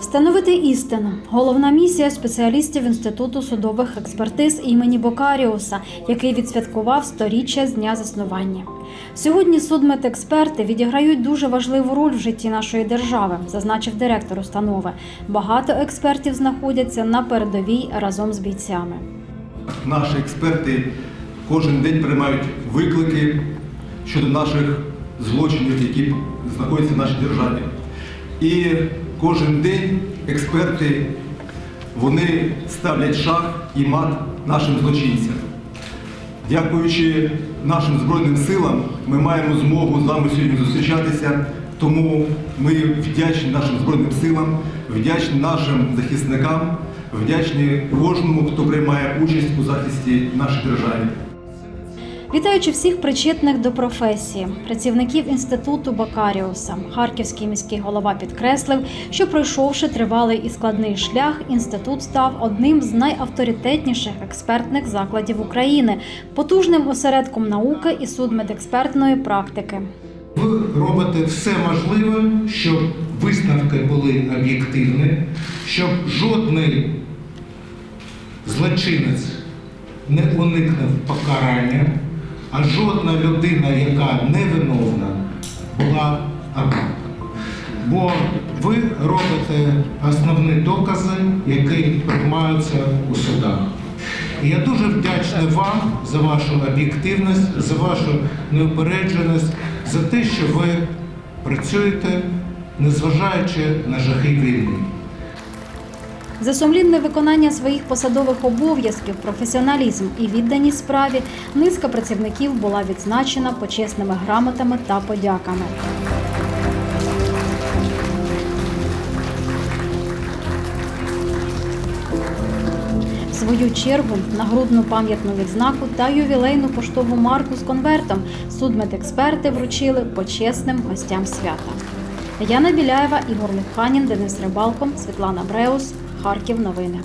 Встановити істину головна місія спеціалістів Інституту судових експертиз імені Бокаріуса, який відсвяткував сторіччя з дня заснування. Сьогодні судмедексперти відіграють дуже важливу роль в житті нашої держави, зазначив директор установи. Багато експертів знаходяться на передовій разом з бійцями. Наші експерти кожен день приймають виклики щодо наших злочинів, які знаходяться в нашій державі. І кожен день експерти вони ставлять шах і мат нашим злочинцям. Дякуючи нашим Збройним силам, ми маємо змогу з вами сьогодні зустрічатися. Тому ми вдячні нашим Збройним силам, вдячні нашим захисникам, вдячні кожному, хто приймає участь у захисті нашої держави. Вітаючи всіх причетних до професії, працівників інституту Бакаріуса, харківський міський голова підкреслив, що пройшовши тривалий і складний шлях, інститут став одним з найавторитетніших експертних закладів України, потужним осередком науки і судмедекспертної практики. Ви робите все можливе, щоб висновки були об'єктивні, щоб жодний злочинець не уникнув покарання, а жодна людина, яка невиновна, була обрана. Бо ви робите основні докази, які приймаються у судах. І я дуже вдячний вам за вашу об'єктивність, за вашу неупередженість, за те, що ви працюєте, незважаючи на жахи війни. За сумлінне виконання своїх посадових обов'язків, професіоналізм і відданість справі низка працівників була відзначена почесними грамотами та подяками. Свою чергу нагрудну пам'ятну відзнаку та ювілейну поштову марку з конвертом судмедексперти вручили почесним гостям свята. Яна Біляєва, Ігор Левханін, Денис Рибалко, Світлана Бреус, Харків. Новини.